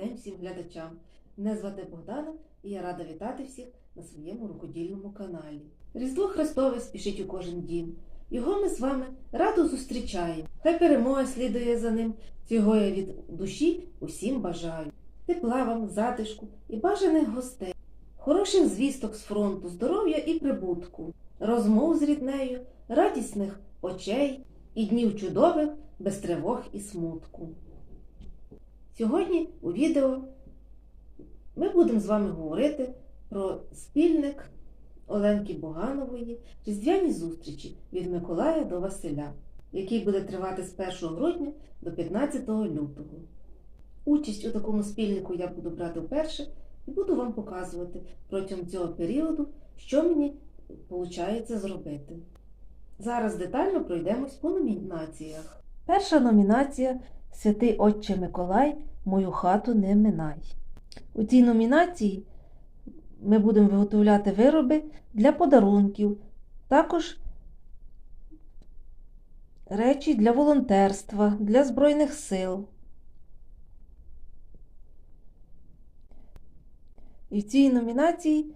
день всім глядачам. Мене звати Богдана і я рада вітати всіх на своєму рукодільному каналі. Різдво Христове спішить у кожен дім. Його ми з вами радо зустрічаємо. Хай перемога слідує за ним. Цього я від душі усім бажаю. Тепла вам, затишку і бажаних гостей, хороших звісток з фронту, здоров'я і прибутку, розмов з ріднею, радісних очей і днів чудових без тривог і смутку. Сьогодні у відео ми будемо з вами говорити про спільник Оленки Боганової Різдвяні зустрічі від Миколая до Василя, який буде тривати з 1 грудня до 15 лютого. Участь у такому спільнику я буду брати вперше і буду вам показувати протягом цього періоду, що мені виходить зробити. Зараз детально пройдемось по номінаціях. Перша номінація Святий Отче Миколай, мою хату не минай. У цій номінації ми будемо виготовляти вироби для подарунків, також речі для волонтерства, для Збройних сил. І в цій номінації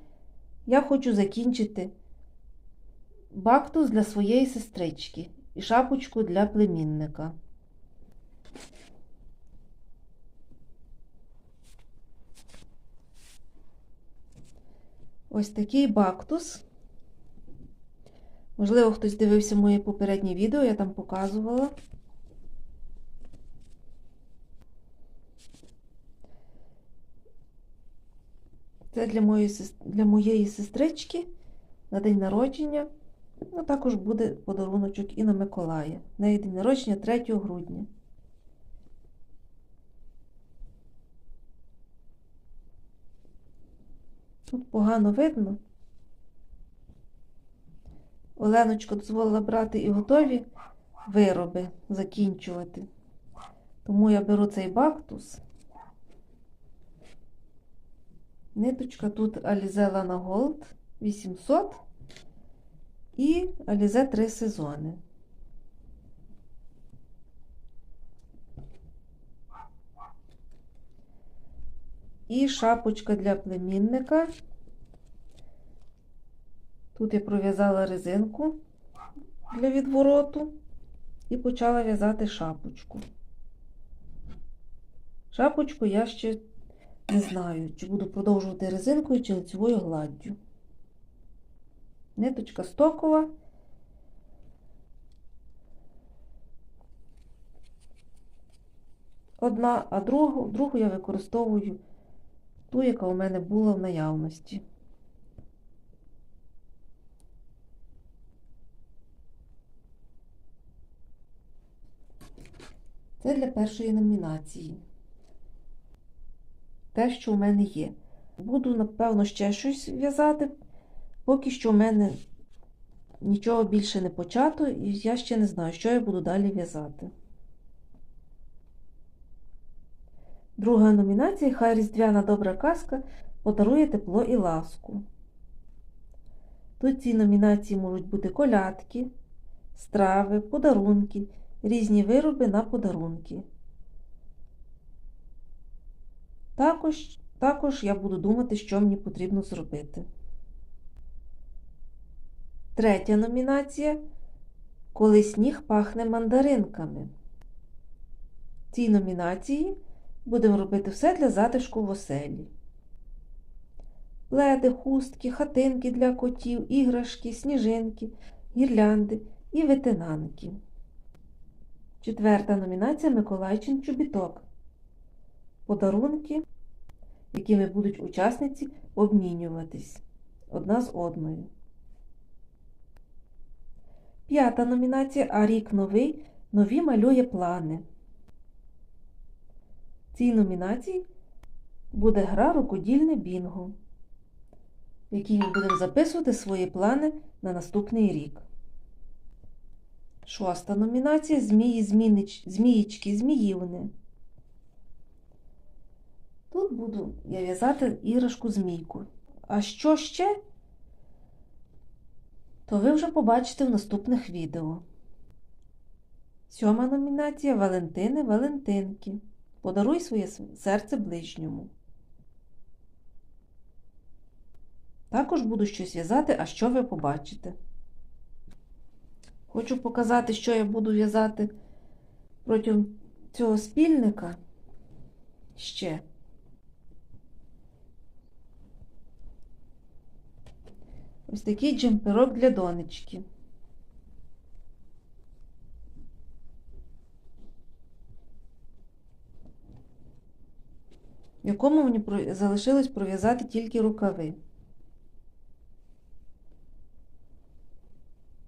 я хочу закінчити бактус для своєї сестрички і шапочку для племінника. Ось такий бактус. Можливо, хтось дивився моє попереднє відео, я там показувала. Це для моєї, для моєї сестрички на день народження. Ну, також буде подаруночок і на Миколая. В неї день народження 3 грудня. Тут погано видно. Оленочка дозволила брати і готові вироби закінчувати. Тому я беру цей бактус. Ниточка тут Alize Lana Gold 800 і Alize 3 сезони. І шапочка для племінника. Тут я пров'язала резинку для відвороту і почала в'язати шапочку. Шапочку я ще не знаю, чи буду продовжувати резинкою, чи лицевою гладдю. Ниточка стокова. Одна, а другу, другу я використовую ту, яка у мене була в наявності. Це для першої номінації. Те, що у мене є. Буду, напевно, ще щось в'язати. Поки що у мене нічого більше не почато, і я ще не знаю, що я буду далі в'язати. Друга номінація Хай Різдвяна добра казка подарує тепло і ласку. Тут ці номінації можуть бути колядки, страви, подарунки, різні вироби на подарунки. Також, також я буду думати, що мені потрібно зробити. Третя номінація Коли сніг пахне мандаринками. В цій номінації будемо робити все для затишку в оселі. Пледи, хустки, хатинки для котів, іграшки, сніжинки, гірлянди і витинанки. Четверта номінація Миколайчин чобіток. Подарунки, якими будуть учасниці обмінюватись одна з одною. П'ята номінація А рік новий нові малює плани. Цій номінації буде гра рукодільне бінго, в якій ми будемо записувати свої плани на наступний рік. Шоста номінація Змії, Змієчки, Зміївни. Тут буду я в'язати іграшку змійку. А що ще? То ви вже побачите в наступних відео. Сьома номінація Валентини Валентинки. Подаруй своє серце ближньому. Також буду щось в'язати, а що ви побачите. Хочу показати, що я буду в'язати протягом цього спільника ще. Ось такий джемперок для донечки. В якому мені залишилось пров'язати тільки рукави.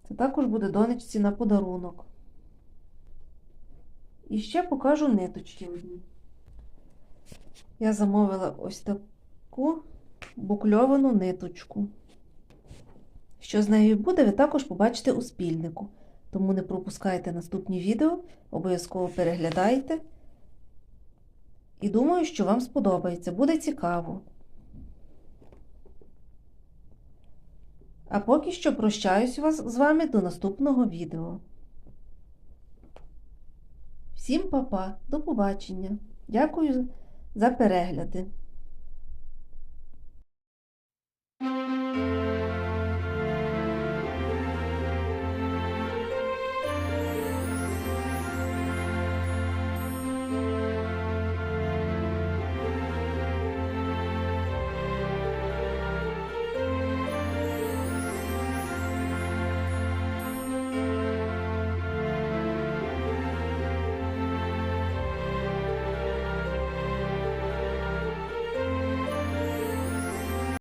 Це також буде донечці на подарунок. І ще покажу ниточки одні. Я замовила ось таку букльовану ниточку. Що з нею буде, ви також побачите у спільнику. Тому не пропускайте наступні відео, обов'язково переглядайте. І думаю, що вам сподобається, буде цікаво. А поки що прощаюсь вас з вами до наступного відео. Всім па-па, до побачення. Дякую за перегляди.